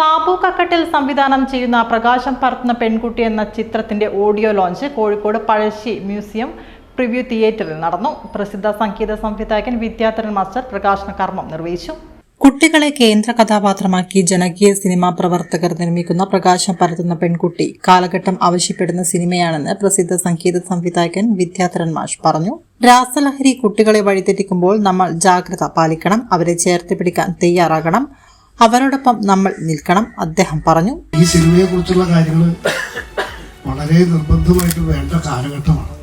സാബു കക്കട്ടിൽ സംവിധാനം ചെയ്യുന്ന പ്രകാശം പറത്തുന്ന പെൺകുട്ടി എന്ന ചിത്രത്തിന്റെ audio launch Kozhikode Pazhassi museum preview തിയേറ്ററിൽ നടന്നു. പ്രസിദ്ധ സംഗീത സംവിധായകൻ വിദ്യാധരൻ മാസ്റ്റർ പ്രകാശന കർമ്മം നിർവഹിച്ചു. കുട്ടികളെ കേന്ദ്ര കഥാപാത്രമാക്കി ജനകീയ സിനിമാ പ്രവർത്തകർ നിർമ്മിക്കുന്ന പ്രകാശം പരത്തുന്ന പെൺകുട്ടി കാലഘട്ടം ആവശ്യപ്പെടുന്ന സിനിമയാണെന്ന് പ്രസിദ്ധ സംഗീത സംവിധായകൻ വിദ്യാധരൻ മാഷ് പറഞ്ഞു. രാസലഹരി കുട്ടികളെ വഴിതെറ്റിക്കുമ്പോൾ നമ്മൾ ജാഗ്രത പാലിക്കണം അവരെ ചേർത്ത് പിടിക്കാൻ തയ്യാറാകണം. അവരോടൊപ്പം നമ്മൾ നിൽക്കണം. അദ്ദേഹം പറഞ്ഞു ഈ സിനിമയെ കുറിച്ചുള്ള കാര്യങ്ങൾ വളരെ നിർബന്ധമായിട്ട് വേണ്ട കാലഘട്ടമാണ്.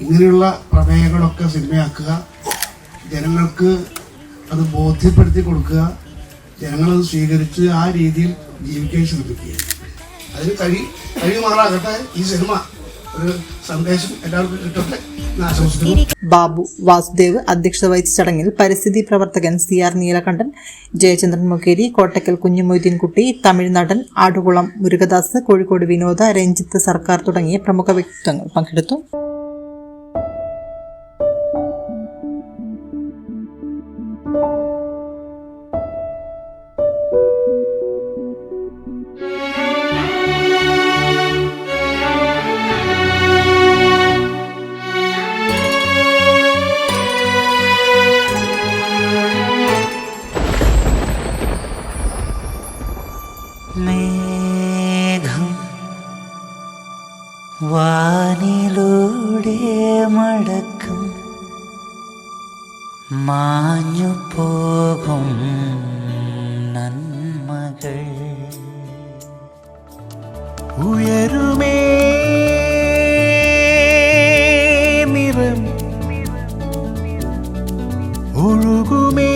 ഇങ്ങനെയുള്ള പ്രമേയങ്ങളൊക്കെ സിനിമയാക്കുക ജനങ്ങൾക്ക് അത് ബോധ്യപ്പെടുത്തി കൊടുക്കുക ജനങ്ങളത് സ്വീകരിച്ച് ആ രീതിയിൽ ജീവിക്കാൻ ശ്രമിക്കുക. അതിന് കഴി കഴിയുമാറാകട്ടെ ഈ സിനിമ. ഒരു സന്ദേശം എല്ലാവർക്കും കിട്ടട്ടെ. ബാബു വാസുദേവ് അധ്യക്ഷത വഹിച്ച ചടങ്ങിൽ പരിസ്ഥിതി പ്രവർത്തകൻ സി ആർ നീലകണ്ഠൻ ജയചന്ദ്രൻ മുഖേരി കോട്ടക്കൽ കുഞ്ഞുമൊയ്തീൻകുട്ടി തമിഴ് നടൻ ആടുകുളം മുരുകദാസ് കോഴിക്കോട് വിനോദ രഞ്ജിത്ത് സർക്കാർ തുടങ്ങിയ പ്രമുഖ വ്യക്തിത്വങ്ങൾ പങ്കെടുത്തു. മേഘം വാനിലൂടെ മടക്കും മാഞ്ഞു പോകും നന്മകൾ. ഉയരുമേ നിറം. ഒഴുകുമേ